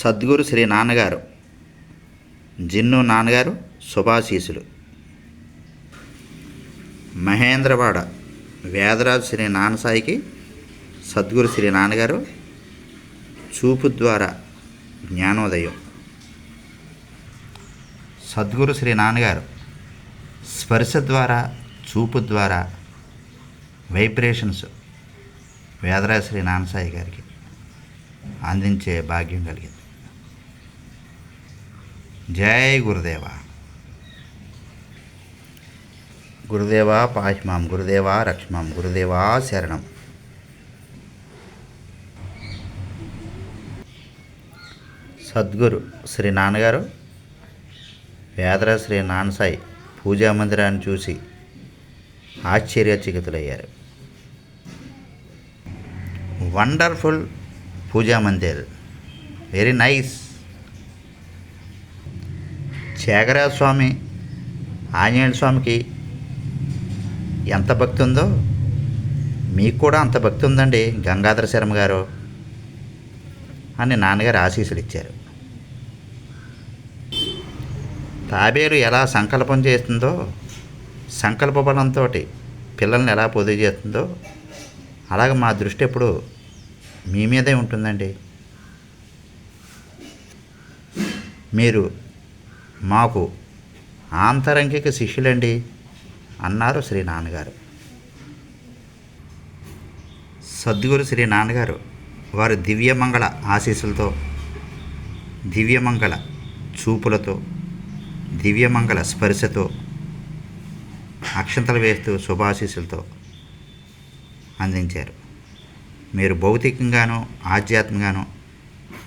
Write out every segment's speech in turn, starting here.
సద్గురు శ్రీ నాన్నగారు. జిన్ను నాన్నగారు శుభాశీసులు మహేంద్రవాడ వేదరాజు శ్రీ నాన్నసాయికి సద్గురు శ్రీ నాన్నగారు చూపు ద్వారా జ్ఞానోదయం. సద్గురు శ్రీ నాన్నగారు స్పర్శ ద్వారా చూపు ద్వారా వైబ్రేషన్స్ వేదరాజు శ్రీ నాన్నసాయి గారికి అందించే భాగ్యం కలిగింది. జై గురుదేవ. గురుదేవా పాహిమాం గురుదేవా రక్ష్మాం గురుదేవా శరణం. సద్గురు శ్రీ నాన్నగారు వేదర శ్రీ నాన్నసాయి పూజా మందిరాన్ని చూసి ఆశ్చర్యచకితులయ్యారు. Wonderful puja mandir. Very nice. స్వామి ఆంజనేయ స్వామికి ఎంత భక్తి ఉందో మీకు కూడా అంత భక్తి ఉందండి గంగాధర శర్మ గారు అని నాన్నగారు ఆశీస్సులు ఇచ్చారు. తాబేలు ఎలా సంకల్పం చేస్తుందో సంకల్ప బలంతో పిల్లల్ని ఎలా పొదుగు చేస్తుందో అలాగ మా దృష్టి ఎప్పుడు మీ మీదే ఉంటుందండి. మీరు మాకు ఆంతరంగిక శిష్యులండి అన్నారు శ్రీ నాన్నగారు. సద్గురు శ్రీ నాన్నగారు వారు దివ్యమంగళ ఆశీస్సులతో దివ్యమంగళ చూపులతో దివ్యమంగళ స్పర్శతో అక్షంతలు వేస్తూ శుభాశీస్సులతో అందించారు. మీరు భౌతికంగానూ ఆధ్యాత్మికంగానూ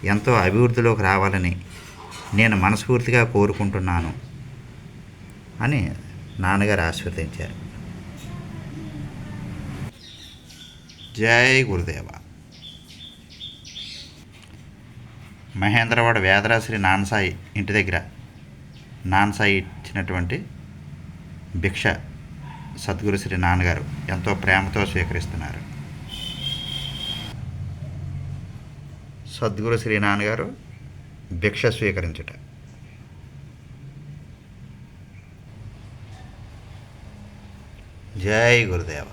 ఎంతో అభివృద్ధిలోకి రావాలని నేను మనస్ఫూర్తిగా కోరుకుంటున్నాను అని నాన్నగారు ఆశీర్వదించారు. జై గురుదేవ. మహేంద్రవాడ వేదరాశ్రీ నాన్నసాయి ఇంటి దగ్గర నాన్నసాయి ఇచ్చినటువంటి భిక్ష సద్గురు శ్రీ నాన్నగారు ఎంతో ప్రేమతో స్వీకరిస్తున్నారు. సద్గురు శ్రీ నాన్నగారు భిక్ష స్వీకరించుట. జై గురుదేవ.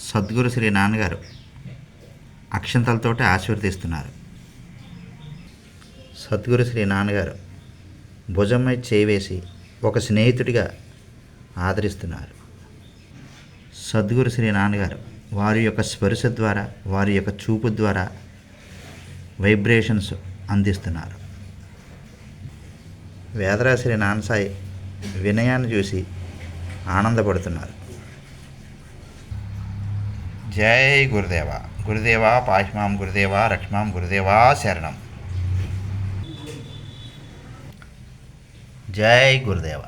సద్గురు శ్రీ నాన్నగారు అక్షంతలతోటి ఆశీర్వదిస్తున్నారు. సద్గురు శ్రీ నాన్నగారు భుజమ్మై చేవేసి ఒక స్నేహితుడిగా ఆదరిస్తున్నారు. సద్గురు శ్రీ నాన్నగారు వారి యొక్క స్పర్శ ద్వారా వారి యొక్క చూపు ద్వారా వైబ్రేషన్స్ అందిస్తున్నారు. వేదరాశ్రీ నాన్నసాయి వినయాన్ని చూసి ఆనందపడుతున్నారు. జై గురుదేవ గురుదేవ పాహిమాం గురుదేవ రక్ష్మాం గురుదేవా శరణం. జై గురుదేవ.